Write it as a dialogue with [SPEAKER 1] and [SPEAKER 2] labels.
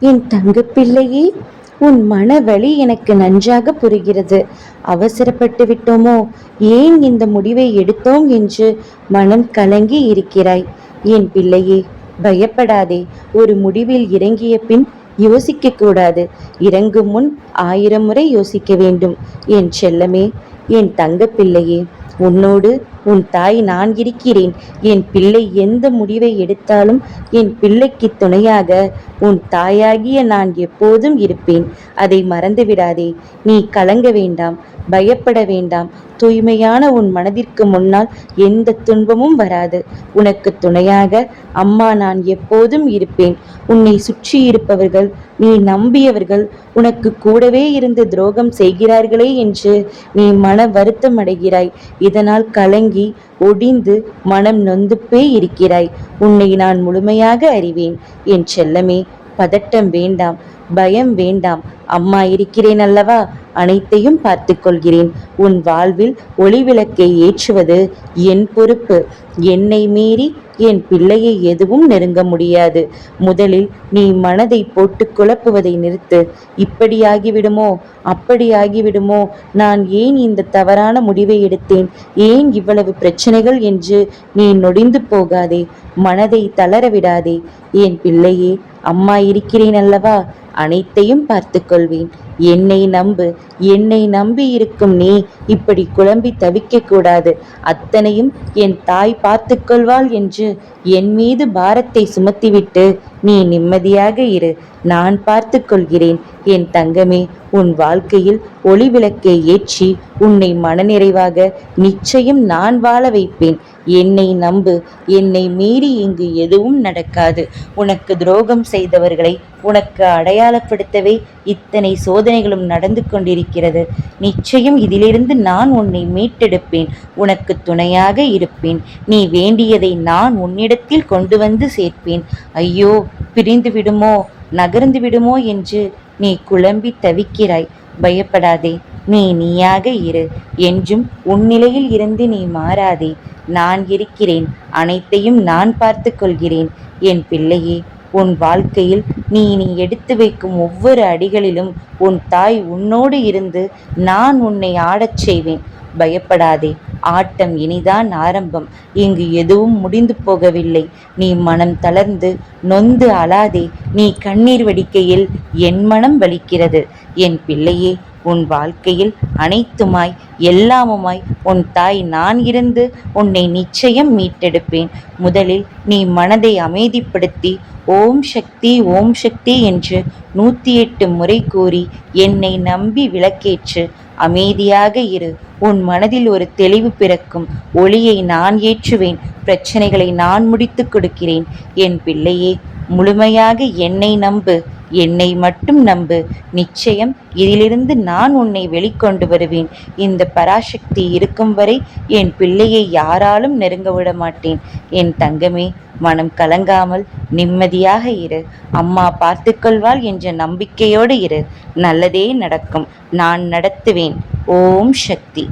[SPEAKER 1] என் தங்கப்பிள்ளையே உன் மனவழி எனக்கு நன்றாக புரிகிறது. அவசரப்பட்டு விட்டோமோ? ஏன் இந்த முடிவை எடுத்தோம் என்று மனம் கலங்கி இருக்கிறாய். என் பிள்ளையே பயப்படாதே. ஒரு முடிவில் இறங்கிய பின் யோசிக்க கூடாது. இறங்கும் முன் ஆயிரம் முறை யோசிக்க வேண்டும். என் செல்லமே என் தங்க பிள்ளையே உன்னோடு உன் தாய் நான் இருக்கிறேன். என் பிள்ளை எந்த முடிவை எடுத்தாலும் என் பிள்ளைக்கு துணையாக உன் தாயாகிய நான் எப்போதும் இருப்பேன். அதை மறந்துவிடாதே நீ கலங்க வேண்டாம் பயப்பட வேண்டாம். தூய்மையான உன் மனதிற்கு முன்னால் எந்த துன்பமும் வராது. உனக்கு துணையாக அம்மா நான் எப்போதும் இருப்பேன். உன்னை சுற்றி இருப்பவர்கள் நீ நம்பியவர்கள் உனக்கு கூடவே இருந்து துரோகம் செய்கிறார்களே என்று நீ மன வருத்தம் அடைகிறாய். இதனால் கலங்கி ஒடிந்து மனம் நொந்துப்பே இருக்கிறாய். உன்னை நான் முழுமையாக அறிவேன். என் செல்லமே பதட்டம் வேண்டாம் பயம் வேண்டாம். அம்மா இருக்கிறேன் அல்லவா? அனைத்தையும் பார்த்து கொள்கிறேன் உன் வாழ்வில் ஒளிவிளக்கை ஏற்றுவது என் பொறுப்பு. என்னை மீறி என் பிள்ளையை எதுவும் நெருங்க முடியாது. முதலில் நீ மனதை போட்டு குழப்புவதை நிறுத்து. இப்படியாகிவிடுமோ அப்படியாகிவிடுமோ நான் ஏன் இந்த தவறான முடிவை எடுத்தேன்? ஏன் இவ்வளவு பிரச்சனைகள் என்று நீ நொடிந்து போகாதே. மனதை தளர விடாதே. என் பிள்ளையே அம்மா இருக்கிறேன் அல்லவா? அனைத்தையும் பார்த்து கொள்வேன் என்னை நம்பு என்னை நம்பி இருக்கும் நீ இப்படி குழம்பி தவிக்க கூடாது அத்தனையும் என் தாய் பார்த்து கொள்வாள் என்று என் மீது பாரத்தை சுமத்திவிட்டு நீ நிம்மதியாக இரு. நான் பார்த்து கொள்கிறேன் என் தங்கமே உன் வாழ்க்கையில் ஒளி விளக்கை ஏற்றி உன்னை மனநிறைவாக நிச்சயம் நான் வாழ வைப்பேன். என்னை நம்பு. என்னை மீறி இங்கு எதுவும் நடக்காது. உனக்கு துரோகம் செய்தவர்களை உனக்கு அடையாளப்படுத்தவே இத்தனை சோதனைகளும் நடந்து கொண்டிருக்கிறது. நிச்சயம் இதிலிருந்து நான் உன்னை மீட்டெடுப்பேன். உனக்கு துணையாக இருப்பேன். நீ வேண்டியதை நான் உன்னிடத்தில் கொண்டு வந்து சேர்ப்பேன். ஐயோ பிரிந்து விடுமோ? நகர்ந்து விடுமோ என்று நீ குழம்பி தவிக்கிறாய். பயப்படாதே. நீ நீயாக இரு. என்றும் உன் நிலையில் இருந்து நீ மாறாதே. நான் இருக்கிறேன். அனைத்தையும் நான் பார்த்து கொள்கிறேன். என் பிள்ளையே உன் வாழ்க்கையில் நீ நீ எடுத்து வைக்கும் ஒவ்வொரு அடிகளிலும் உன் தாய் உன்னோடு இருந்து நான் உன்னை ஆடச் செய்வேன். பயப்படாதே. ஆட்டம் இனிதான் ஆரம்பம். இங்கு எதுவும் முடிந்து போகவில்லை. நீ மனம் தளர்ந்து நொந்து அழாதே. நீ கண்ணீர் வடிக்கையில் என் மனம் வலிக்கிறது. என் பிள்ளையே உன் வாழ்க்கையில் அனைத்துமாய் எல்லாமுமாய் உன் தாய் நான் இருந்து உன்னை நிச்சயம் மீட்டெடுப்பேன். முதலில் நீ மனதை அமைதிப்படுத்தி ஓம் சக்தி ஓம் சக்தி என்று நூற்றி எட்டு முறை கூறி என்னை நம்பி விளக்கேற்று அமைதியாக இரு உன் மனதில் ஒரு தெளிவு பிறக்கும் ஒளியை நான் ஏற்றுவேன் பிரச்சனைகளை நான் முடித்து கொடுக்கிறேன். என் பிள்ளையே முழுமையாக என்னை நம்பு. என்னை மட்டும் நம்பு. நிச்சயம் இதிலிருந்து நான் உன்னை வெளிக்கொண்டு வருவேன். இந்த பராசக்தி இருக்கும் வரை என் பிள்ளையை யாராலும் நெருங்க விட மாட்டேன். என் தங்கமே மனம் கலங்காமல் நிம்மதியாக இரு. அம்மா பார்த்துக்கொள்வாள் என்ற நம்பிக்கையோடு இரு. நல்லதே நடக்கும். நான் நடத்துவேன். ஓம் சக்தி.